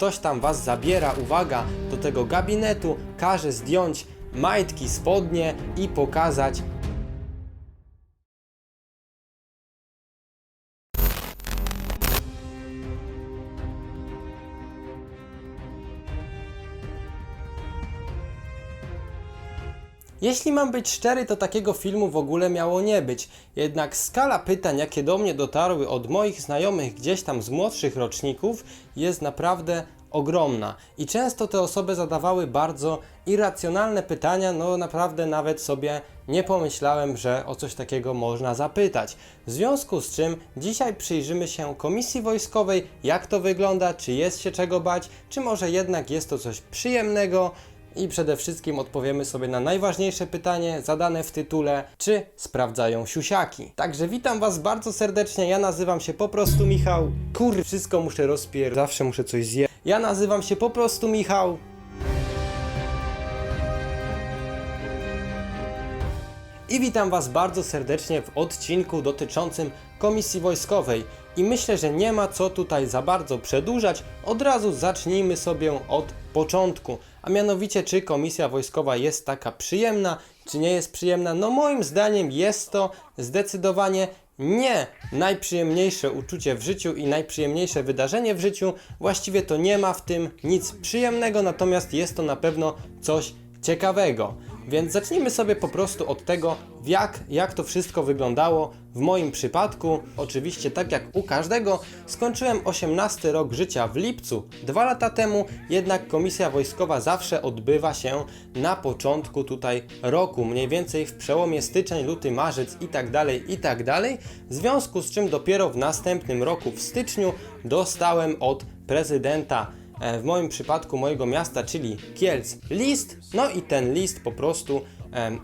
Ktoś tam was zabiera, uwaga, do tego gabinetu, każe zdjąć majtki, spodnie i pokazać Jeśli mam być szczery, to takiego filmu w ogóle miało nie być. Jednak skala pytań, jakie do mnie dotarły od moich znajomych gdzieś tam z młodszych roczników, jest naprawdę ogromna. I często te osoby zadawały bardzo irracjonalne pytania, no naprawdę nawet sobie nie pomyślałem, że o coś takiego można zapytać. W związku z czym dzisiaj przyjrzymy się komisji wojskowej, jak to wygląda, czy jest się czego bać, czy może jednak jest to coś przyjemnego i przede wszystkim odpowiemy sobie na najważniejsze pytanie zadane w tytule, czy sprawdzają siusiaki. Także witam Was bardzo serdecznie, ja nazywam się po prostu Michał. Kur, wszystko muszę rozpier... zawsze muszę coś zjeść. Ja nazywam się po prostu Michał. I witam Was bardzo serdecznie w odcinku dotyczącym Komisji Wojskowej. I myślę, że nie ma co tutaj za bardzo przedłużać. Od razu zacznijmy sobie od początku. A mianowicie, czy Komisja Wojskowa jest taka przyjemna, czy nie jest przyjemna? No, moim zdaniem jest to zdecydowanie nie najprzyjemniejsze uczucie w życiu i najprzyjemniejsze wydarzenie w życiu. Właściwie to nie ma w tym nic przyjemnego, natomiast jest to na pewno coś ciekawego. Więc zacznijmy sobie po prostu od tego, jak, jak to wszystko wyglądało w moim przypadku. Oczywiście, tak jak u każdego, skończyłem 18 rok życia w lipcu, dwa lata temu, jednak komisja wojskowa zawsze odbywa się na początku tutaj roku, mniej więcej w przełomie styczeń, luty, marzec i tak dalej, i tak. W związku z czym dopiero w następnym roku, w styczniu, dostałem od prezydenta w moim przypadku mojego miasta, czyli Kielc, list. No i ten list po prostu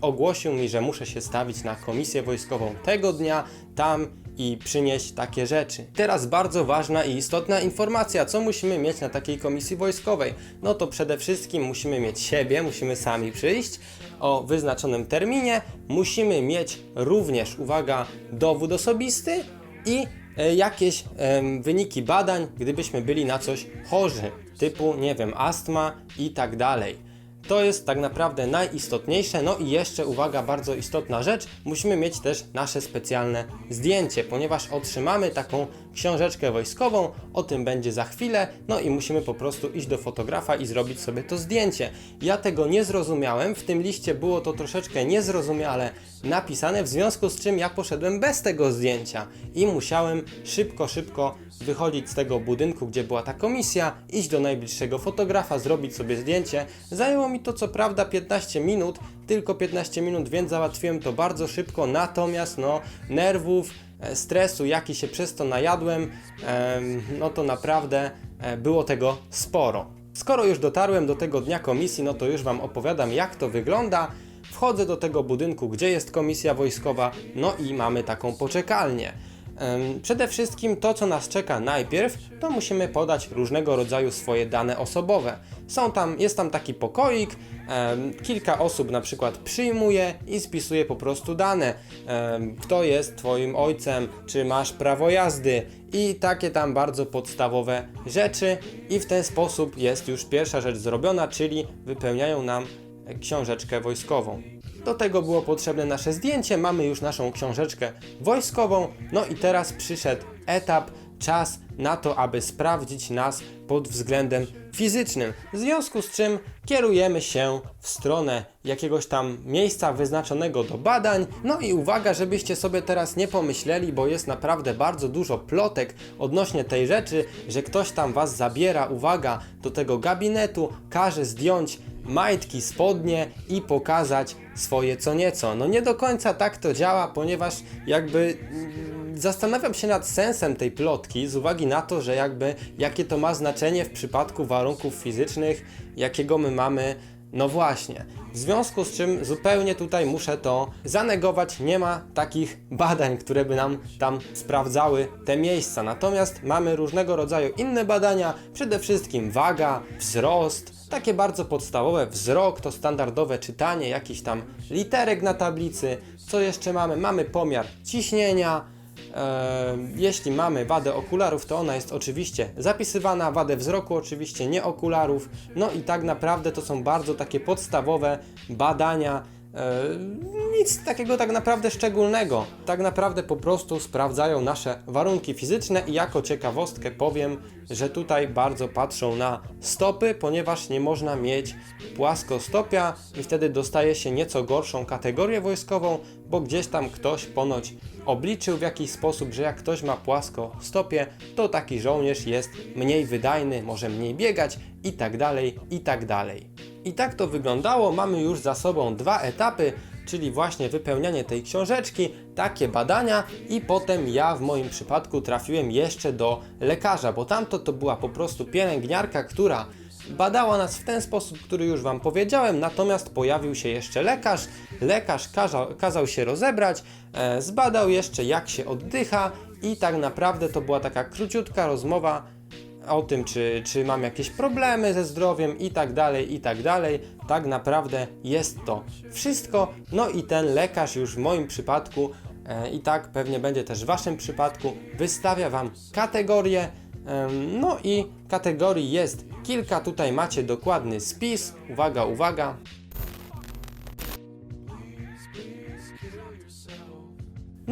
ogłosił mi, że muszę się stawić na komisję wojskową tego dnia, tam i przynieść takie rzeczy. Teraz bardzo ważna i istotna informacja, co musimy mieć na takiej komisji wojskowej. No to przede wszystkim musimy mieć siebie, musimy sami przyjść o wyznaczonym terminie, musimy mieć również, uwaga, dowód osobisty i e, jakieś wyniki badań, gdybyśmy byli na coś chorzy, typu, nie wiem, astma i tak dalej. To jest tak naprawdę najistotniejsze. No i jeszcze uwaga, bardzo istotna rzecz, musimy mieć też nasze specjalne zdjęcie, ponieważ otrzymamy taką książeczkę wojskową, o tym będzie za chwilę, no i musimy po prostu iść do fotografa i zrobić sobie to zdjęcie. Ja tego nie zrozumiałem, w tym liście było to troszeczkę niezrozumiale napisane, w związku z czym ja poszedłem bez tego zdjęcia i musiałem szybko, szybko wychodzić z tego budynku, gdzie była ta komisja, iść do najbliższego fotografa, zrobić sobie zdjęcie. Zajęło mi to co prawda 15 minut, tylko 15 minut, więc załatwiłem to bardzo szybko, natomiast no nerwów, stresu, jaki się przez to najadłem, em, no to naprawdę e, było tego sporo. Skoro już dotarłem do tego dnia komisji, no to już Wam opowiadam jak to wygląda. Wchodzę do tego budynku, gdzie jest komisja wojskowa, no i mamy taką poczekalnię. Przede wszystkim to, co nas czeka najpierw, to musimy podać różnego rodzaju swoje dane osobowe. Są tam, jest tam taki pokoik, kilka osób na przykład przyjmuje i spisuje po prostu dane. Kto jest Twoim ojcem, czy masz prawo jazdy i takie tam bardzo podstawowe rzeczy. I w ten sposób jest już pierwsza rzecz zrobiona, czyli wypełniają nam książeczkę wojskową. Do tego było potrzebne nasze zdjęcie, mamy już naszą książeczkę wojskową, no i teraz przyszedł etap, czas na to, aby sprawdzić nas pod względem fizycznym. W związku z czym kierujemy się w stronę jakiegoś tam miejsca wyznaczonego do badań. No i uwaga, żebyście sobie teraz nie pomyśleli, bo jest naprawdę bardzo dużo plotek odnośnie tej rzeczy, że ktoś tam was zabiera, uwaga, do tego gabinetu, każe zdjąć majtki, spodnie i pokazać swoje co nieco. No nie do końca tak to działa, ponieważ jakby zastanawiam się nad sensem tej plotki z uwagi na to, że jakby jakie to ma znaczenie w przypadku warunków fizycznych, jakiego my mamy no właśnie. W związku z czym zupełnie tutaj muszę to zanegować. Nie ma takich badań, które by nam tam sprawdzały te miejsca. Natomiast mamy różnego rodzaju inne badania, przede wszystkim waga, wzrost, takie bardzo podstawowe. Wzrok to standardowe czytanie jakichś tam literek na tablicy. Co jeszcze mamy? Mamy pomiar ciśnienia, E, jeśli mamy wadę okularów, to ona jest oczywiście zapisywana, wadę wzroku oczywiście nie okularów. No i tak naprawdę to są bardzo takie podstawowe badania. E, nic takiego tak naprawdę szczególnego. Tak naprawdę po prostu sprawdzają nasze warunki fizyczne i jako ciekawostkę powiem, że tutaj bardzo patrzą na stopy, ponieważ nie można mieć płaskostopia i wtedy dostaje się nieco gorszą kategorię wojskową, bo gdzieś tam ktoś ponoć obliczył w jakiś sposób, że jak ktoś ma płaskostopie, to taki żołnierz jest mniej wydajny, może mniej biegać i tak dalej, i tak dalej. I tak to wyglądało. Mamy już za sobą dwa etapy, czyli właśnie wypełnianie tej książeczki, takie badania i potem ja w moim przypadku trafiłem jeszcze do lekarza, bo tamto to była po prostu pielęgniarka, która badała nas w ten sposób, który już Wam powiedziałem, natomiast pojawił się jeszcze lekarz. Lekarz kazał, kazał się rozebrać, e, zbadał jeszcze jak się oddycha i tak naprawdę to była taka króciutka rozmowa o tym, czy, czy mam jakieś problemy ze zdrowiem i tak dalej, i tak dalej. Tak naprawdę jest to wszystko. No i ten lekarz już w moim przypadku e, i tak pewnie będzie też w Waszym przypadku, wystawia Wam kategorie. em, no i kategorii jest kilka, tutaj macie dokładny spis. Uwaga, uwaga.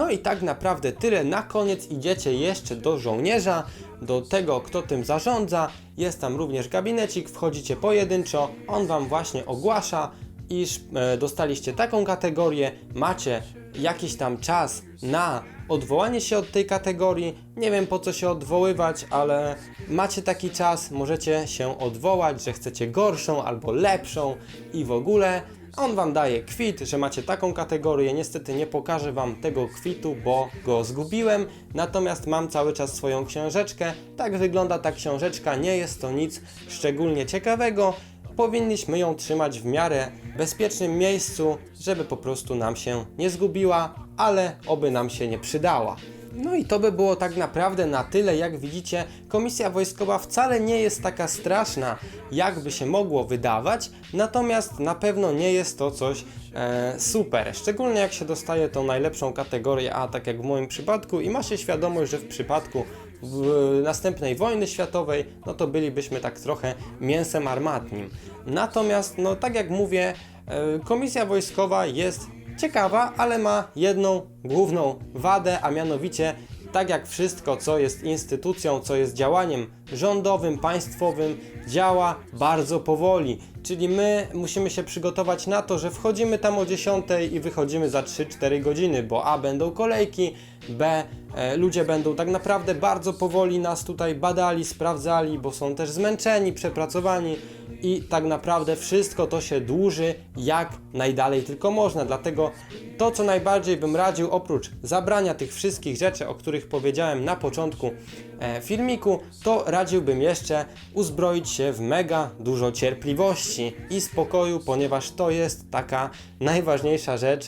No i tak naprawdę tyle. Na koniec idziecie jeszcze do żołnierza, do tego, kto tym zarządza. Jest tam również gabinecik, wchodzicie pojedynczo. On wam właśnie ogłasza, iż e, dostaliście taką kategorię, macie jakiś tam czas na odwołanie się od tej kategorii. Nie wiem po co się odwoływać, ale macie taki czas, możecie się odwołać, że chcecie gorszą albo lepszą i w ogóle. On wam daje kwit, że macie taką kategorię. Niestety nie pokażę wam tego kwitu, bo go zgubiłem. Natomiast mam cały czas swoją książeczkę. Tak wygląda ta książeczka. Nie jest to nic szczególnie ciekawego. Powinniśmy ją trzymać w miarę bezpiecznym miejscu, żeby po prostu nam się nie zgubiła, ale oby nam się nie przydała. No i to by było tak naprawdę na tyle. Jak widzicie, komisja wojskowa wcale nie jest taka straszna, jakby się mogło wydawać, natomiast na pewno nie jest to coś e, super. Szczególnie jak się dostaje tą najlepszą kategorię A, tak jak w moim przypadku, i ma się świadomość, że w przypadku w następnej wojny światowej, no to bylibyśmy tak trochę mięsem armatnim. Natomiast, no tak jak mówię, e, komisja wojskowa jest ciekawa, ale ma jedną główną wadę, a mianowicie tak jak wszystko, co jest instytucją, co jest działaniem rządowym, państwowym, działa bardzo powoli. Czyli my musimy się przygotować na to, że wchodzimy tam o 10 i wychodzimy za 3-4 godziny, bo A będą kolejki, B e, ludzie będą tak naprawdę bardzo powoli nas tutaj badali, sprawdzali, bo są też zmęczeni, przepracowani i tak naprawdę wszystko to się dłuży jak najdalej tylko można. Dlatego to, co najbardziej bym radził, oprócz zabrania tych wszystkich rzeczy, o których powiedziałem na początku e, filmiku, to radziłbym jeszcze uzbroić się w mega dużo cierpliwości i spokoju, ponieważ to jest taka najważniejsza rzecz.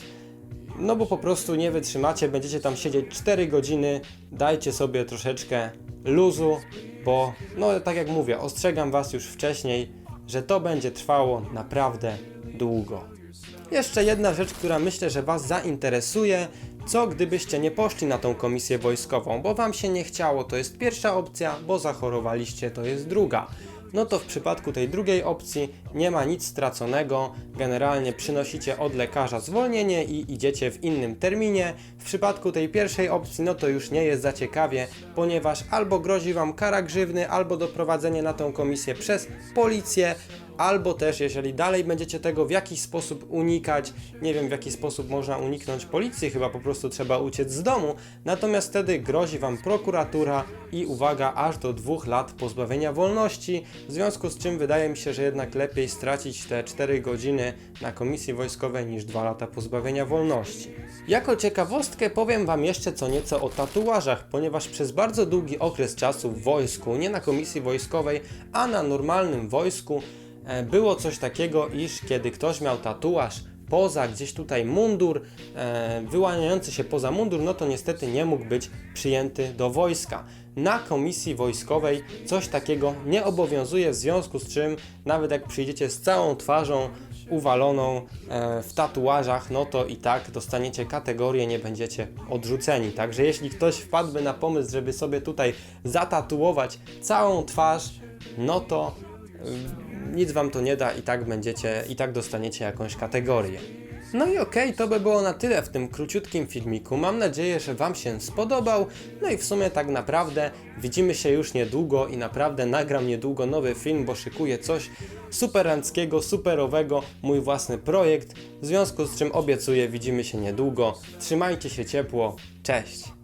No bo po prostu nie wytrzymacie, będziecie tam siedzieć 4 godziny, dajcie sobie troszeczkę luzu, bo no tak jak mówię, ostrzegam Was już wcześniej, że to będzie trwało naprawdę długo. Jeszcze jedna rzecz, która myślę, że Was zainteresuje. Co gdybyście nie poszli na tą komisję wojskową, bo Wam się nie chciało, to jest pierwsza opcja, bo zachorowaliście, to jest druga. No to w przypadku tej drugiej opcji nie ma nic straconego. Generalnie przynosicie od lekarza zwolnienie i idziecie w innym terminie. W przypadku tej pierwszej opcji, no to już nie jest za ciekawie, ponieważ albo grozi Wam kara grzywny, albo doprowadzenie na tą komisję przez policję, albo też jeżeli dalej będziecie tego w jakiś sposób unikać, nie wiem w jaki sposób można uniknąć policji, chyba po prostu trzeba uciec z domu, natomiast wtedy grozi Wam prokuratura i uwaga, aż do dwóch lat pozbawienia wolności, w związku z czym wydaje mi się, że jednak lepiej stracić te 4 godziny na komisji wojskowej niż 2 lata pozbawienia wolności. Jako ciekawostkę powiem Wam jeszcze co nieco o tatuażach, ponieważ przez bardzo długi okres czasu w wojsku, nie na komisji wojskowej, a na normalnym wojsku, było coś takiego, iż kiedy ktoś miał tatuaż poza gdzieś tutaj mundur, e, wyłaniający się poza mundur, no to niestety nie mógł być przyjęty do wojska. Na komisji wojskowej coś takiego nie obowiązuje, w związku z czym nawet jak przyjdziecie z całą twarzą uwaloną e, w tatuażach, no to i tak dostaniecie kategorię, nie będziecie odrzuceni. Także jeśli ktoś wpadłby na pomysł, żeby sobie tutaj zatatuować całą twarz, no to nic wam to nie da i tak będziecie, i tak dostaniecie jakąś kategorię. No i okej, to by było na tyle w tym króciutkim filmiku. Mam nadzieję, że Wam się spodobał. No i w sumie tak naprawdę widzimy się już niedługo i naprawdę nagram niedługo nowy film, bo szykuję coś superanckiego, superowego, mój własny projekt. W związku z czym obiecuję, widzimy się niedługo. Trzymajcie się ciepło. Cześć!